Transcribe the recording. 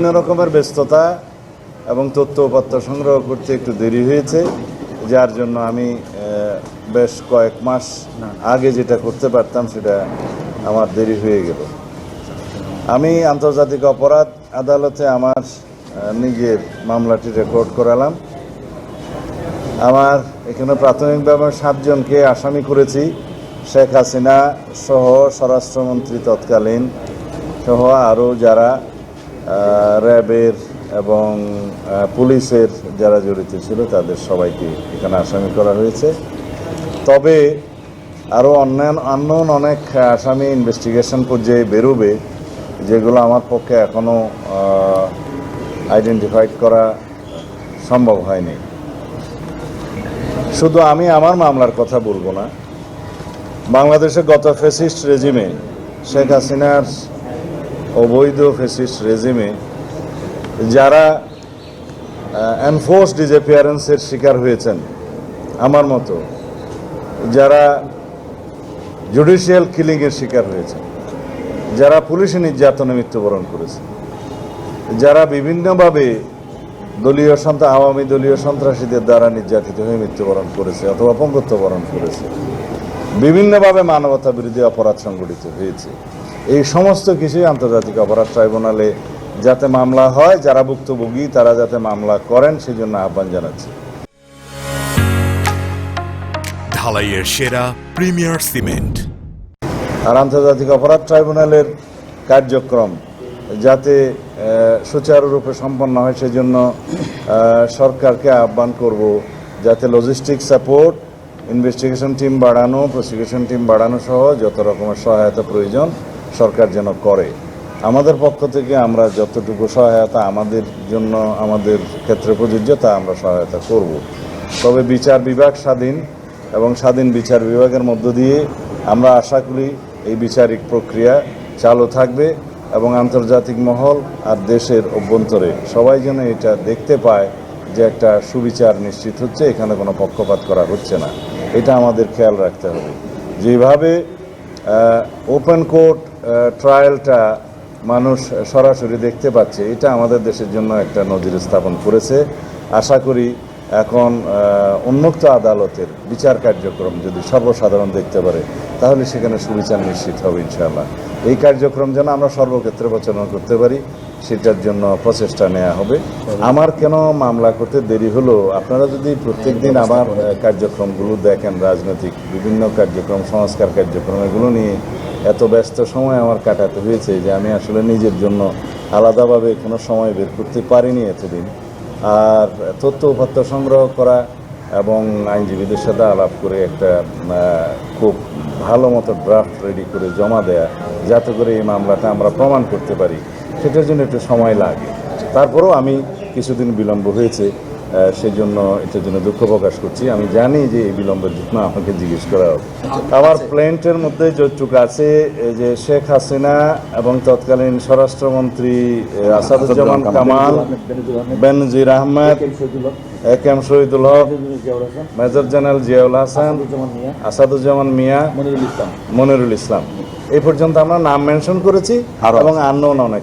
বিভিন্ন রকমের ব্যস্ততা এবং তথ্য উপাত্ত সংগ্রহ করতে একটু দেরি হয়েছে, যার জন্য আমি বেশ কয়েক মাস আগে যেটা করতে পারতাম সেটা আমার দেরি হয়ে গেল। আমি আন্তর্জাতিক অপরাধ আদালতে আমার নিজের মামলাটি রেকর্ড করালাম। আমার এখানে প্রাথমিকভাবে সাতজনকে আসামি করেছি, শেখ হাসিনা সহ স্বরাষ্ট্রমন্ত্রী তৎকালীন সহ আরও যারা র্যাবের এবং পুলিশের যারা জড়িত ছিল তাদের সবাইকে এখানে আসামি করা হয়েছে। তবে আরও অন্যান্য অন্যান্য অনেক আসামি ইনভেস্টিগেশন পর্যায়ে বেরোবে, যেগুলো আমার পক্ষে এখনও আইডেন্টিফাইড করা সম্ভব হয়নি। শুধু আমি আমার মামলার কথা বলব না, বাংলাদেশে গত ফেসিস্ট রেজিমে শেখ হাসিনার অবৈধ ফেসিস্ট রেজিমে যারা এনফোর্স ডিজেপিয়ারেন্সের শিকার হয়েছেন, আমার মতো, যারা জুডিশিয়াল কিলিংয়ের শিকার হয়েছেন, যারা পুলিশি নির্যাতনে মৃত্যুবরণ করেছে যারা বিভিন্নভাবে দলীয় সন্ত্রা, আওয়ামী দলীয় সন্ত্রাসীদের দ্বারা নির্যাতিত হয়ে মৃত্যুবরণ করেছে অথবা পঙ্গত্ব বরণ করেছে, বিভিন্নভাবে মানবতা বিরোধী অপরাধ সংগঠিত হয়েছে। এই সমস্ত কিছুই আন্তর্জাতিক অপরাধ ট্রাইব্যুনালে যাতে মামলা হয় যারা ভুক্তভোগী তারা যাতে মামলা করেন সেই জন্য আহ্বান জানাচ্ছি। ঢালাইয়ের সেরা প্রিমিয়ার সিমেন্ট। আর আন্তর্জাতিক অপরাধ ট্রাইব্যুনালের কার্যক্রম যাতে সুচারুরূপে সম্পন্ন হয় সেজন্য সরকারকে আহ্বান করব যাতে লজিস্টিক সাপোর্ট ইনভেস্টিগেশন টিম বাড়ানো প্রসিকিউশন টিম বাড়ানো সহ যত রকমের সহায়তা প্রয়োজন সরকার যেন করে। আমাদের পক্ষ থেকে আমরা যতটুকু সহায়তা আমাদের জন্য, আমাদের ক্ষেত্রে প্রযোজ্য, তা আমরা সহায়তা করব। তবে বিচার বিভাগ স্বাধীন এবং স্বাধীন বিচার বিভাগের মধ্য দিয়ে আমরা আশা করি এই বিচারিক প্রক্রিয়া চালু থাকবে এবং আন্তর্জাতিক মহল আর দেশের অভ্যন্তরে সবাই যেন এটা দেখতে পায় যে একটা সুবিচার নিশ্চিত হচ্ছে, এখানে কোনো পক্ষপাত করা হচ্ছে না। এটা আমাদের খেয়াল রাখতে হবে। যেভাবে ওপেন কোর্ট ট্রায়ালটা মানুষ সরাসরি দেখতে পাচ্ছে। এটা আমাদের দেশের জন্য একটা নজির স্থাপন করেছে। আশা করি এখন উন্মুক্ত আদালতের বিচার কার্যক্রম যদি সর্বসাধারণ দেখতে পারে, তাহলে সেখানে সুবিচার নিশ্চিত হবে ইনশাআল্লাহ। এই কার্যক্রম যেন আমরা সর্বক্ষেত্রে প্রচারণা করতে পারি সেটার জন্য প্রচেষ্টা নেওয়া হবে। আমার কেন মামলা করতে দেরি হলো? আপনারা যদি প্রত্যেক দিন আমার কার্যক্রমগুলো দেখেন, রাজনৈতিক বিভিন্ন কার্যক্রম, সংস্কার কার্যক্রম, এগুলো নিয়ে এত ব্যস্ত সময় আমার কাটাতে হয়েছে যে আমি আসলে নিজের জন্য আলাদাভাবে কোনো সময় বের করতে পারিনি এতদিন। আর তথ্য উপাত্ত সংগ্রহ করা এবং আইনজীবীদের সাথে আলাপ করে একটা খুব ভালো মতো ড্রাফট রেডি করে জমা দেয়া, যাতে করে এই মামলাটা আমরা প্রমাণ করতে পারি। সেটার জন্য একটু সময় লাগে। তারপরেও আমি কিছুদিন বিলম্ব হয়েছে সেই জন্য এটার জন্য দুঃখ প্রকাশ করছি। আমি জানি যে এই বিলম্বের জন্য আমাকে জিজ্ঞেস করা হবে। আমার প্লেন্টের মধ্যে যতটুকু আছে যে শেখ হাসিনা এবং তৎকালীন স্বরাষ্ট্রমন্ত্রী আসাদুজ্জামান কামাল বেনজির আহমেদ এক M Shahidul Haque major general Ziaul Hasan Asaduzzaman Mia Monirul Islam. Monirul Islam. এই পর্যন্ত আমরা নাম মেনশন করেছি এবং আননোন অনেক